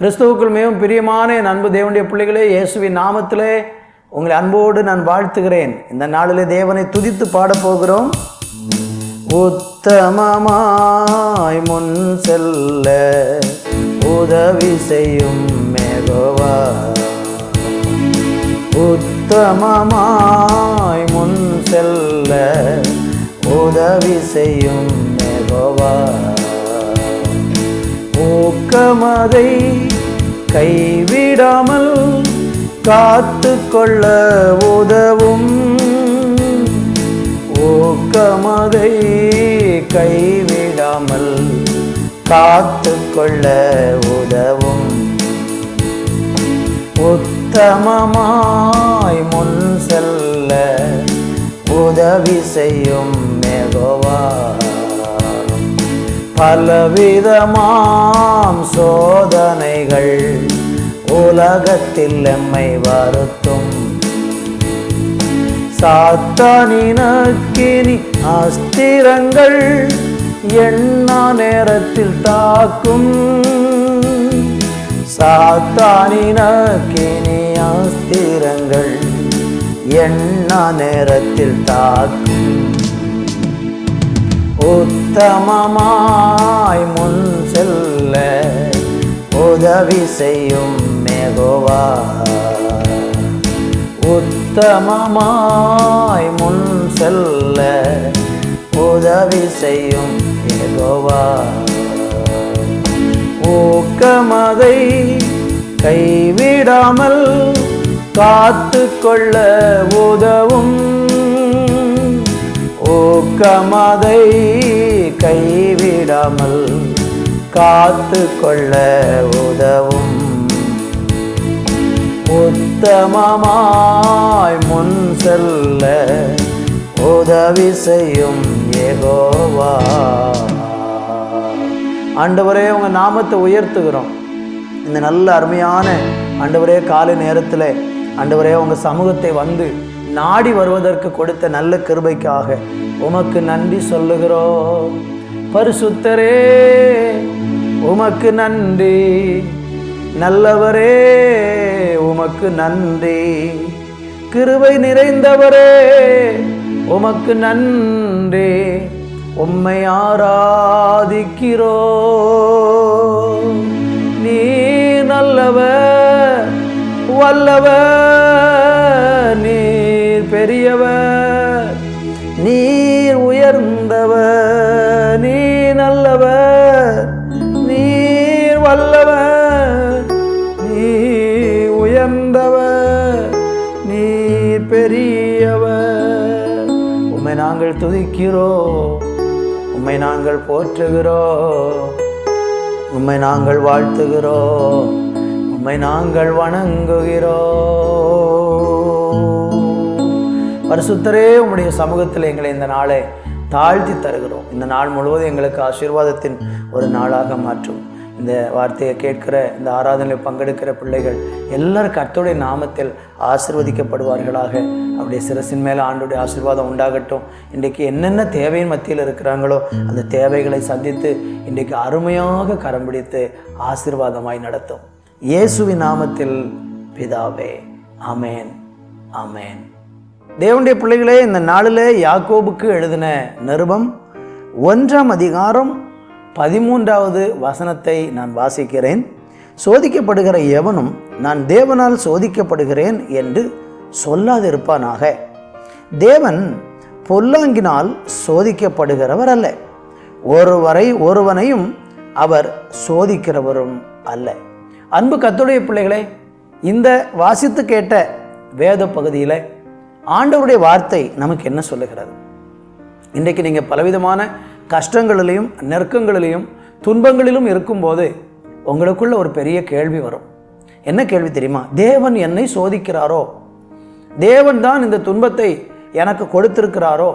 கிறிஸ்துவுக்குள் மிகவும் பிரியமான என் அன்பு தேவனுடைய பிள்ளைகளே இயேசுவின் நாமத்திலே உங்களை அன்போடு நான் வாழ்த்துகிறேன். இந்த நாளிலே தேவனை துதித்து பாடப் போகிறோம் உத்தமமாய் முன் செல்ல உதவி செய்யும் மேகோவா. உத்தமமாய் முன் செல்ல உதவி செய்யும் ஊக்கமதை கைவிடாமல் காத்து கொள்ள உதவும். ஊக்கமதை கைவிடாமல் காத்து கொள்ள உதவும். உத்தமமாய் முன் செல்ல உதவி செய்யும் மெகவா. பலவிதமாம் சோதனைகள் உலகத்தில் எம்மை வருத்தும். சாத்தானினக்கினி அஸ்திரங்கள் எண்ணா நேரத்தில் தாக்கும். சாத்தானினக்கினி அஸ்திரங்கள் எண்ணா நேரத்தில் தாக்கும். உத்தமமாய் முன் செல்ல உதவி செய்யும் மேகோவா. உத்தமமாய் முன் செல்ல உதவி செய்யும் மேகோவா. ஊக்கமதை கைவிடாமல் காத்து கொள்ள உதவும் ஊக்கமதை கைவிடாமல் காத்து கொள்ள உதவும். உத்தமமாய் முன் செல்ல உதவி செய்யும் ஏகோவா ஆண்டவரே உங்கள் நாமத்தை உயர்த்துகிறோம். இந்த நல்ல அருமையான ஆண்டவரே காலை நேரத்தில் ஆண்டவரே உங்கள் சமூகத்தை வந்து நாடி வருவதற்கு கொடுத்த நல்ல கிருபைக்காக உமக்கு நன்றி சொல்லுகிறோம். பரிசுத்தரே உமக்கு நன்றி. நல்லவரே உமக்கு நன்றி. கிருபை நிறைந்தவரே உமக்கு நன்றி. உம்மை ஆராதிக்கிறோ நீ நல்லவர் வல்லவர். உயர்ந்தவர் நீர் பெரியவர். உம்மை நாங்கள் துதிக்கிறோம் உம்மை நாங்கள் போற்றுகிறோம் உம்மை நாங்கள் வாழ்த்துகிறோம் உம்மை நாங்கள் வணங்குகிறோம். பரிசுத்தரே உம்முடைய சமூகத்தில் எங்களை இந்த நாளை தாழ்த்தி தருகிறோம். இந்த நாள் முழுவதும் எங்களுக்கு ஆசீர்வாதத்தின் ஒரு நாளாக மாற்றும். இந்த வார்த்தையை கேட்கிற இந்த ஆராதனையில் பங்கெடுக்கிற பிள்ளைகள் எல்லாரும் கர்த்தருடைய நாமத்தில் ஆசிர்வதிக்கப்படுவார்களாக. அப்படியே சிரசின் மேலே ஆண்டுடைய ஆசீர்வாதம் உண்டாகட்டும். இன்றைக்கு என்னென்ன தேவையின் மத்தியில் இருக்கிறாங்களோ அந்த தேவைகளை சந்தித்து இன்றைக்கு அருமையாக கரம் பிடித்து ஆசீர்வாதமாய் நடத்தும். இயேசுவின் நாமத்தில் பிதாவே அமேன் அமேன் தேவனுடைய பிள்ளைகளே இந்த நாளில் யாக்கோபுக்கு எழுதின நிருபம் ஒன்றாம் அதிகாரம் பதிமூன்றாவது வசனத்தை நான் வாசிக்கிறேன். சோதிக்கப்படுகிற எவனும் நான் தேவனால் சோதிக்கப்படுகிறேன் என்று சொல்லாதிருப்பானாக. தேவன் பொல்லாங்கினால் சோதிக்கப்படுகிறவர் அல்ல. ஒருவரை ஒருவனையும் அவர் சோதிக்கிறவரும் அல்ல. அன்பு கத்துடைய பிள்ளைகளே இந்த வாசித்து கேட்ட வேத பகுதியில் ஆண்டவருடைய வார்த்தை நமக்கு என்ன சொல்லுகிறது? இன்றைக்கு நீங்கள் பலவிதமான கஷ்டங்களிலையும் நெருக்கங்களிலையும் துன்பங்களிலும் இருக்கும்போது உங்களுக்குள்ள ஒரு பெரிய கேள்வி வரும். என்ன கேள்வி தெரியுமா? தேவன் என்னை சோதிக்கிறாரோ? தேவன் தான் இந்த துன்பத்தை எனக்கு கொடுத்திருக்கிறாரோ?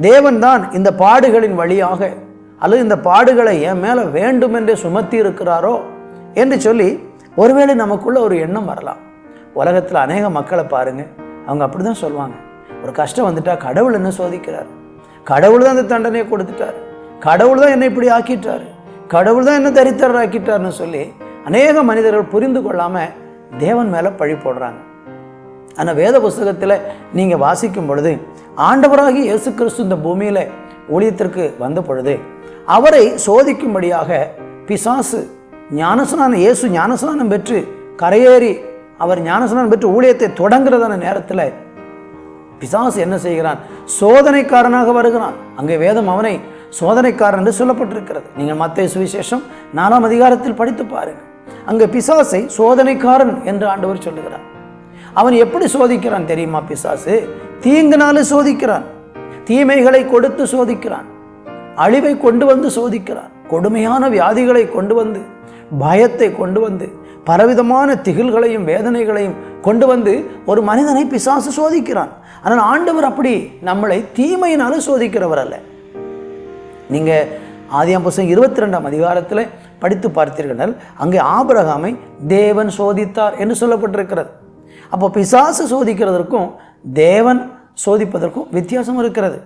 தேவன் தான் இந்த பாடுகளின் வழியாக அல்லது இந்த பாடுகளை என் மேலே வேண்டுமென்றே சுமத்தி இருக்கிறாரோ என்று சொல்லி ஒருவேளை நமக்குள்ள ஒரு எண்ணம் வரலாம். உலகத்தில் அநேக மக்களை பாருங்கள் அவங்க அப்படி தான் சொல்லுவாங்க. ஒரு கஷ்டம் வந்துட்டால் கடவுள் என்ன சோதிக்கிறார்? கடவுள் தான் அந்த தண்டனையை கொடுத்துட்டார். கடவுள் தான் என்னை இப்படி ஆக்கிட்டாரு. கடவுள் தான் என்ன தரித்திரர் ஆக்கிட்டார்னு சொல்லி அநேக மனிதர்கள் புரிந்து கொள்ளாமல் தேவன் மேலே பழி போடுறாங்க. ஆனால் வேத புஸ்தகத்தில் நீங்கள் வாசிக்கும் பொழுது ஆண்டவராகி இயேசு கிறிஸ்து இந்த பூமியில் ஊழியத்திற்கு வந்த பொழுது அவரை சோதிக்கும்படியாக பிசாசு ஞானஸ்நானம் இயேசு ஞானஸ்நானம் பெற்று கரையேறி அவர் ஞானஸ்நானம் பெற்று ஊழியத்தை தொடங்குறதான நேரத்தில் பிசாசு என்ன செய்கிறான்? சோதனைக்காரனாக வருகிறான். அங்கே வேதம் அவனை சோதனைக்காரன் என்று சொல்லப்பட்டிருக்கிறது. நீங்கள் மத்திய சுவிசேஷம் நாலாம் அதிகாரத்தில் படித்து பாருங்கள் அங்கே பிசாசை சோதனைக்காரன் என்று ஆண்டவர் சொல்லுகிறார். அவன் எப்படி சோதிக்கிறான் தெரியுமா பிசாசு? தீங்கினாலும் சோதிக்கிறான். தீமைகளை கொடுத்து சோதிக்கிறான். அழிவை கொண்டு வந்து சோதிக்கிறான். கொடுமையான வியாதிகளை கொண்டு வந்து பயத்தை கொண்டு வந்து பலவிதமான திகில்களையும் வேதனைகளையும் கொண்டு வந்து ஒரு மனிதனை பிசாசு சோதிக்கிறான். ஆனால் ஆண்டவர் அப்படி நம்மளை தீமையினாலும் சோதிக்கிறவர் அல்ல. நீங்கள் ஆதியாம் புஸ்தகம் இருபத்தி ரெண்டாம் அதிகாரத்தில் படித்து பார்த்தீர்கள் அங்கே ஆபிரகாமை தேவன் சோதித்தார் என்று சொல்லப்பட்டிருக்கிறது. அப்போ பிசாசு சோதிக்கிறதற்கும் தேவன் சோதிப்பதற்கும் வித்தியாசம் இருக்கிறது.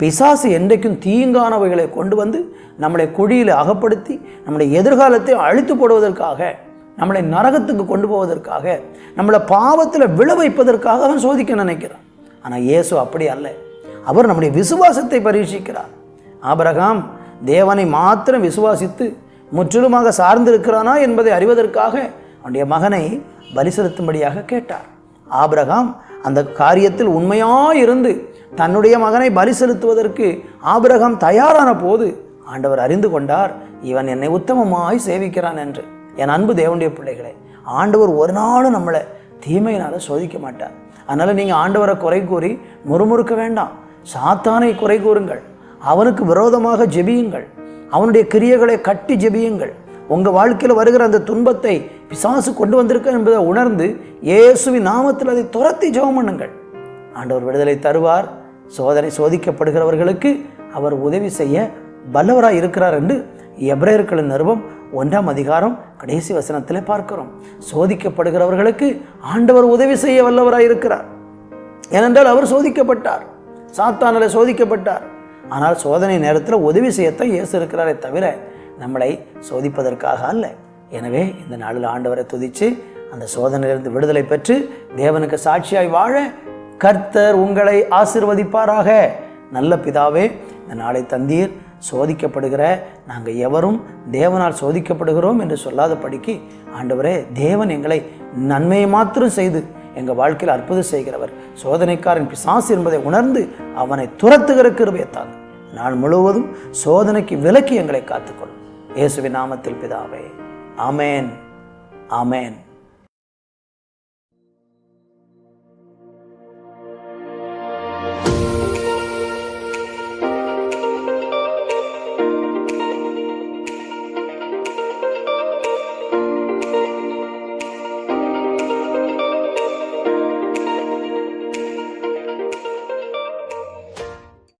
பிசாசு என்றைக்கும் தீங்கானவைகளை கொண்டு வந்து நம்மளை குழியில் அகப்படுத்தி நம்முடைய எதிர்காலத்தை அழித்து போடுவதற்காக நம்மளை நரகத்துக்கு கொண்டு போவதற்காக நம்மளை பாவத்தில் விழ வைப்பதற்காக அவன் சோதிக்க நினைக்கிறான். ஆனால் இயேசு அப்படி அல்ல. அவர் நம்முடைய விசுவாசத்தை பரீட்சிக்கிறார். ஆபரகாம் தேவனை மாத்திரம் விசுவாசித்து முற்றிலுமாக சார்ந்திருக்கிறானா என்பதை அறிவதற்காக அவனுடைய மகனை பலி செலுத்தும்படியாக கேட்டார். ஆபிரகாம் அந்த காரியத்தில் உண்மையாயிருந்து தன்னுடைய மகனை பலி செலுத்துவதற்கு ஆபிரகாம் தயாரான போது ஆண்டவர் அறிந்து கொண்டார் இவன் என்னை உத்தமமாய் சேவிக்கிறான் என்று. என் அன்பு தேவனுடைய பிள்ளைகளே ஆண்டவர் ஒரு நாளும் நம்மளை தீமையினால் சோதிக்க மாட்டார். அதனால் நீங்கள் ஆண்டவரை குறை கூறி முறுமுறுக்க வேண்டாம். சாத்தானை குறை கூறுங்கள். அவனுக்கு விரோதமாக ஜெபியுங்கள். அவனுடைய கிரியைகளை கட்டி ஜெபியுங்கள். உங்கள் வாழ்க்கையில் வருகிற அந்த துன்பத்தை பிசாசு கொண்டு வந்திருக்க என்பதை உணர்ந்து இயேசுவின் நாமத்தில் அதை துரத்தி ஜெபம் பண்ணுங்கள். ஆண்டவர் விடுதலை தருவார். சோதனை சோதிக்கப்படுகிறவர்களுக்கு அவர் உதவி செய்ய வல்லவராக இருக்கிறார் என்று எப்ரேயர்களின் நிறுவம் ஒன்றாம் அதிகாரம் கடைசி வசனத்தில் பார்க்கிறோம். சோதிக்கப்படுகிறவர்களுக்கு ஆண்டவர் உதவி செய்ய வல்லவராக இருக்கிறார். ஏனென்றால் அவர் சோதிக்கப்பட்டார். சாத்தானில் சோதிக்கப்பட்டார். ஆனால் சோதனை நேரத்தில் உதவி செய்யத்தான் இயேசு இருக்கிறாரே தவிர நம்மளை சோதிப்பதற்காக அல்ல. எனவே இந்த நாளில் ஆண்டவரை துதித்து அந்த சோதனையிலிருந்து விடுதலை பெற்று தேவனுக்கு சாட்சியாய் வாழ கர்த்தர் உங்களை ஆசிர்வதிப்பாராக. நல்ல பிதாவே இந்த நாளை தந்தீர். சோதிக்கப்படுகிற நாங்கள் எவரும் தேவனால் சோதிக்கப்படுகிறோம் என்று சொல்லாத படிக்கு ஆண்டவரே தேவன் எங்களை நன்மையை மாத்திரம் செய்து எங்கள் வாழ்க்கையில் அற்புதம் செய்கிறவர். சோதனைக்காரன் பிசாசு என்பதை உணர்ந்து அவனை துரத்துகிற கிருபையத்தாங்க நாள் முழுவதும் சோதனைக்கு விலக்கி எங்களை காத்துக்கொள்ளும். இயேசுவின் நாமத்தில் பிதாவே. அமேன் அமேன்